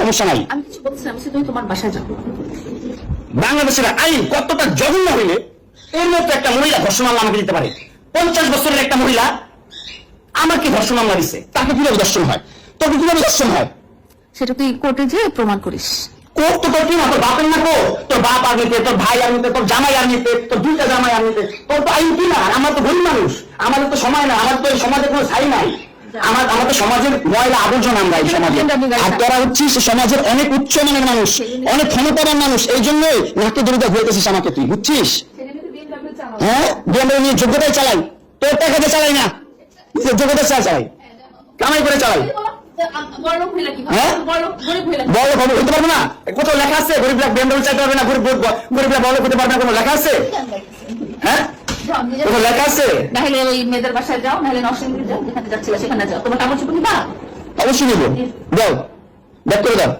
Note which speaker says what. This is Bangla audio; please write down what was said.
Speaker 1: সমস্যা নাই।
Speaker 2: আমি কিছু বলছি আমি তুমি তোমার বাসায় যাও
Speaker 1: বাংলাদেশের আইন কতটা জঘন্য হইলে এর মতো একটা মহিলা ধর্ষণ মামলা আমাকে দিতে পারে। পঞ্চাশ বছরের একটা মহিলা আমাকে ধর্ষণ মামলা দিচ্ছে তাকে কীভাবে ধর্ষণ হয়? তোকে কীভাবে ধর্ষণ হয়?
Speaker 2: সেটা তুই কোর্টে যেয়ে প্রমাণ করিস।
Speaker 1: কোর্ট তো তোর কি না তোর বাপের না কোর্ট? তোর বাপ আর্মিতে তোর ভাই আর্মিতে তোর জামাই আর্মিতে তোর দুইটা জামাই আর্মিতে। তোর তো আইন কি না? আমার তো গরিব মানুষ আমাদের তো সময় না আমার তো সমাজে কোনো ছাই নাই। আমার আমাদের সমাজের ময়লা আবর্জনা আমরা এই সমাজে। আর তোরা হচ্ছিস সমাজের অনেক উচ্চ মানের মানুষ অনেক ক্ষমতাবান মানুষ এই জন্যই নাকি দরিদ্র ঘুরতেছিস আমাকে তুই বুঝছিস? হ্যাঁ? বিএমডব্লিউ নিয়ে যোগ্যতাই চালাই। তোর টাকাতে চালাই না। নিজের যোগ্যতা চা চালাই। কামাই করে চালাই। হ্যাঁ? বড় খবর হইতে পারবে না। কোথাও লেখা আছে গরিবরা বিএমডব্লিউ চাইতে পারবে না গরিব গরিবরা বড় হতে পারবে না কোনো লেখা আছে? হ্যাঁ? লেখা আছে?
Speaker 2: নাহলে ওই মেয়েদের বাসায় যাও নাহলে নরসিংদী যাও যেখানে যাচ্ছিলে সেখানে যাও। তোমার কাপড় চোপড় নিবা?
Speaker 1: অবশ্যই নিব। দাও ব্যাক করে দাও।